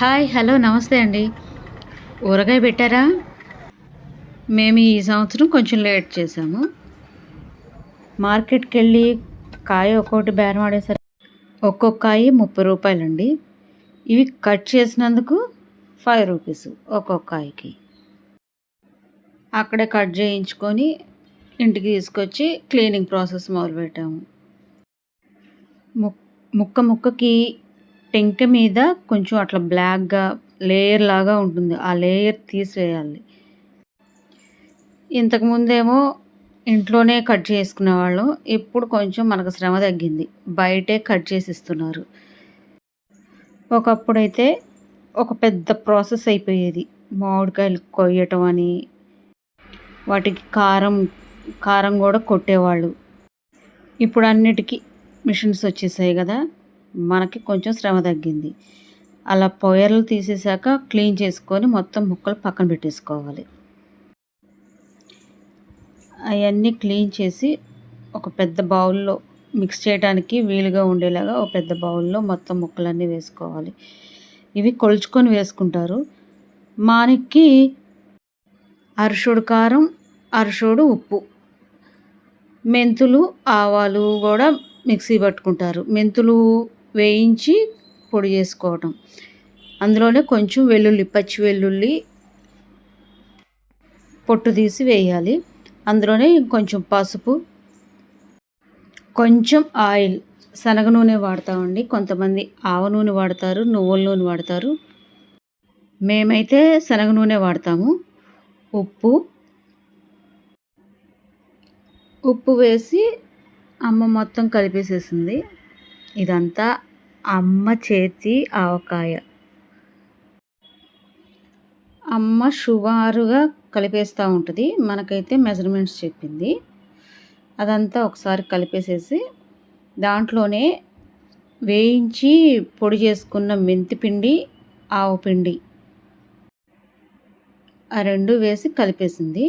Hi hello నమస్తే అండి. ఊరగాయ పెట్టారా? మేము ఈ సంవత్సరం కొంచెం లేట్ చేసాము మార్కెట్కి వెళ్ళి కాయ ఒక్కొక్కటి బేరం ఆడేసరికి ఒక్కొక్క కాయ ముప్పై రూపాయలండి. ఇవి కట్ చేసినందుకు ఫైవ్ రూపీస్ ఒక్కొక్క కాయకి. అక్కడే కట్ చేయించుకొని ఇంటికి తీసుకొచ్చి క్లీనింగ్ ప్రాసెస్ మొదలుపెట్టాము. ము ముక్క ముక్కకి టెంక మీద కొంచెం అట్లా బ్లాక్గా లేయర్ లాగా ఉంటుంది. ఆ లేయర్ తీసివేయాలి. ఇంతకుముందేమో ఇంట్లోనే కట్ చేసుకునేవాళ్ళం ఇప్పుడు కొంచెం మనకు శ్రమ తగ్గింది. బయటే కట్ చేసి ఇస్తున్నారు. ఒకప్పుడైతే ఒక పెద్ద ప్రాసెస్ అయిపోయేది. మామిడికాయలు కొయ్యటం అని వాటికి కారం కారం కూడా కొట్టేవాళ్ళు. ఇప్పుడు అన్నిటికీ మిషన్స్ వచ్చేసాయి కదా. మనకి కొంచెం శ్రమ తగ్గింది. అలా పొయ్యర్లు తీసేసాక క్లీన్ చేసుకొని మొత్తం ముక్కలు పక్కన పెట్టేసుకోవాలి. అవన్నీ క్లీన్ చేసి ఒక పెద్ద బౌల్లో మిక్స్ చేయడానికి వీలుగా ఉండేలాగా ఒక పెద్ద బౌల్లో మొత్తం ముక్కలన్నీ వేసుకోవాలి. ఇవి కొలుచుకొని వేసుకుంటారు. మానికి అరుషుడు కారం అరుషుడు ఉప్పు మెంతులు ఆవాలు కూడా మిక్సీ పట్టుకుంటారు. మెంతులు వేయించి పొడి చేసుకోవటం. అందులోనే కొంచెం వెల్లుల్లి పచ్చి వెల్లుల్లి పొట్టు తీసి వేయాలి. అందులోనే కొంచెం పసుపు కొంచెం ఆయిల్. శనగ నూనె వాడతామండి. కొంతమంది ఆవ నూనె వాడతారు నువ్వుల నూనె వాడతారు. మేమైతే శనగ నూనె వాడతాము. ఉప్పు ఉప్పు వేసి అమ్మ మొత్తం కలిపేసేసింది. ఇదంతా అమ్మ చేతి ఆవకాయ. అమ్మ సుమారుగా కలిపేస్తూ ఉంటుంది. మనకైతే మెజర్మెంట్స్ చెప్పింది. అదంతా ఒకసారి కలిపేసేసి దాంట్లోనే వేయించి పొడి చేసుకున్న మెంతిపిండి ఆవు పిండి ఆ రెండు వేసి కలిపేసింది.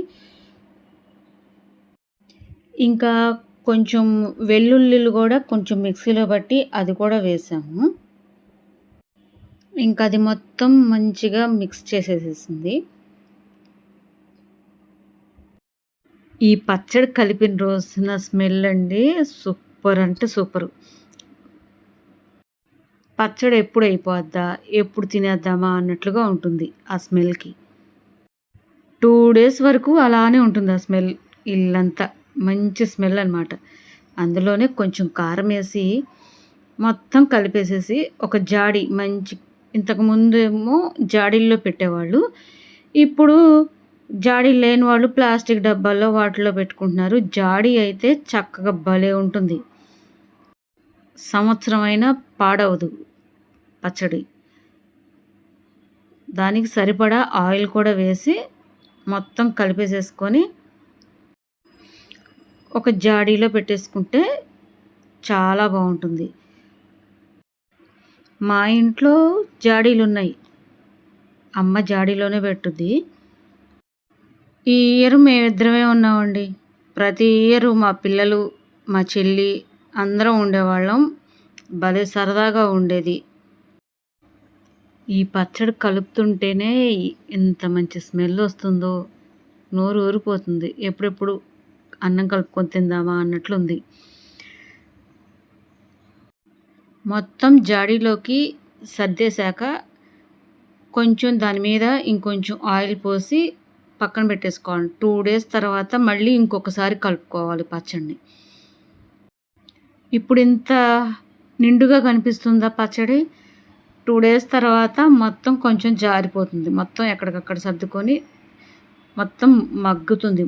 ఇంకా కొంచెం వెల్లుల్లిలు కూడా కొంచెం మిక్సీలో బట్టి అది కూడా వేసాము. ఇంకా అది మొత్తం మంచిగా మిక్స్ చేసేసేసింది. ఈ పచ్చడి కలిపిన రోజున స్మెల్ అండి సూపర్ అంటే సూపరు. పచ్చడి ఎప్పుడు అయిపోద్దా ఎప్పుడు తినేద్దామా అన్నట్లుగా ఉంటుంది ఆ స్మెల్కి. టూ డేస్ వరకు అలానే ఉంటుంది ఆ స్మెల్ ఇల్లంతా. మంచి స్మెల్ అనమాట అందులోనే కొంచెం కారం వేసి మొత్తం కలిపేసేసి ఒక జాడి మంచి ఇంతకుముందు ఏమో జాడీల్లో పెట్టేవాళ్ళు. ఇప్పుడు జాడీ లేని వాళ్ళు ప్లాస్టిక్ డబ్బాల్లో వాటిలో పెట్టుకుంటున్నారు. జాడీ అయితే చక్కగా భలే ఉంటుంది. సంవత్సరమైనా పాడవదు పచ్చడి. దానికి సరిపడా ఆయిల్ కూడా వేసి మొత్తం కలిపేసేసుకొని ఒక జాడీలో పెట్టేసుకుంటే చాలా బాగుంటుంది. మా ఇంట్లో జాడీలు ఉన్నాయి అమ్మ జాడీలోనే పెట్టుద్ది. ఈ ఇయర్ మేమిద్దరమే ఉన్నామండి. ప్రతి ఇయర్ మా పిల్లలు మా చెల్లి అందరం ఉండేవాళ్ళం. భలే సరదాగా ఉండేది. ఈ పచ్చడి కలుపుతుంటేనే ఎంత మంచి స్మెల్ వస్తుందో నోరు ఊరిపోతుంది ఎప్పుడెప్పుడు. అన్నం కలుపుకొని తిందామా అన్నట్లుంది. మొత్తం జాడీలోకి సర్దేశాక కొంచెం దాని మీద ఇంకొంచెం ఆయిల్ పోసి పక్కన పెట్టేసుకోవాలి. టూ డేస్ తర్వాత మళ్ళీ ఇంకొకసారి కలుపుకోవాలి పచ్చడిని. ఇప్పుడు ఇంత నిండుగా కనిపిస్తుందా పచ్చడి? టూ డేస్ తర్వాత మొత్తం కొంచెం జారిపోతుంది. మొత్తం ఎక్కడికక్కడ సర్దుకొని మొత్తం మగ్గుతుంది.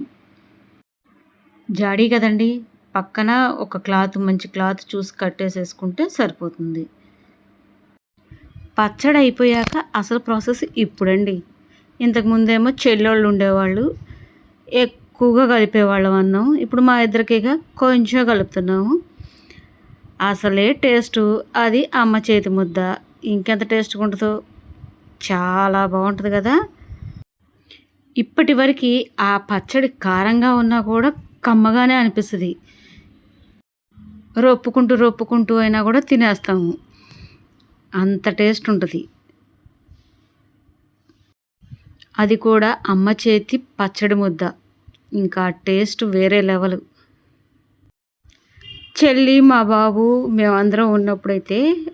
జాడీ కదండి. పక్కన ఒక క్లాత్ మంచి క్లాత్ చూసి కట్టేసేసుకుంటే సరిపోతుంది. పచ్చడి అయిపోయాక అసలు ప్రాసెస్ ఇప్పుడండి. ఇంతకుముందేమో చెల్లెళ్ళు ఉండేవాళ్ళు ఎక్కువగా కలిపేవాళ్ళం అన్నం. ఇప్పుడు మా ఇద్దరికిగా కొంచెం కలుపుతున్నాము. అసలే టేస్ట్. అది అమ్మ చేతి ముద్ద. ఇంకెంత టేస్ట్గా ఉంటుందో. చాలా బాగుంటుంది కదా. ఇప్పటి వరకు ఆ పచ్చడి కారంగా ఉన్నా కూడా కమ్మగానే అనిపిస్తుంది. రొప్పుకుంటూ రొప్పుకుంటూ అయినా కూడా తినేస్తాము. అంత టేస్ట్ ఉంటుంది. అది కూడా అమ్మ చేతి పచ్చడి ముద్ద. ఇంకా టేస్ట్ వేరే లెవెల్. చెల్లి మా బాబు మేమందరం ఉన్నప్పుడైతే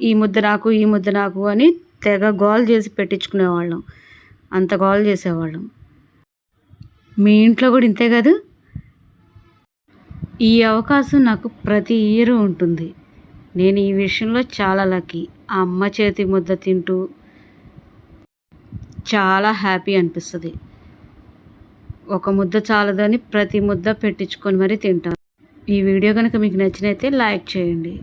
ఈ ముద్ద నాకు ఈ ముద్ద నాకు అని తెగ గోల్ చేసి పెట్టించుకునేవాళ్ళం. అంత గోల్ చేసేవాళ్ళం. మీ ఇంట్లో కూడా ఇంతే కదా? ఈ అవకాశం నాకు ప్రతి ఇయర్ ఉంటుంది. నేను ఈ విషయంలో చాలా లక్కీ. ఆ అమ్మ చేతి ముద్ద తింటూ చాలా హ్యాపీ అనిపిస్తుంది. ఒక ముద్ద చాలదని ప్రతి ముద్ద పెట్టించుకొని మరీ తింటాను. ఈ వీడియో కనుక మీకు నచ్చినైతే లైక్ చేయండి.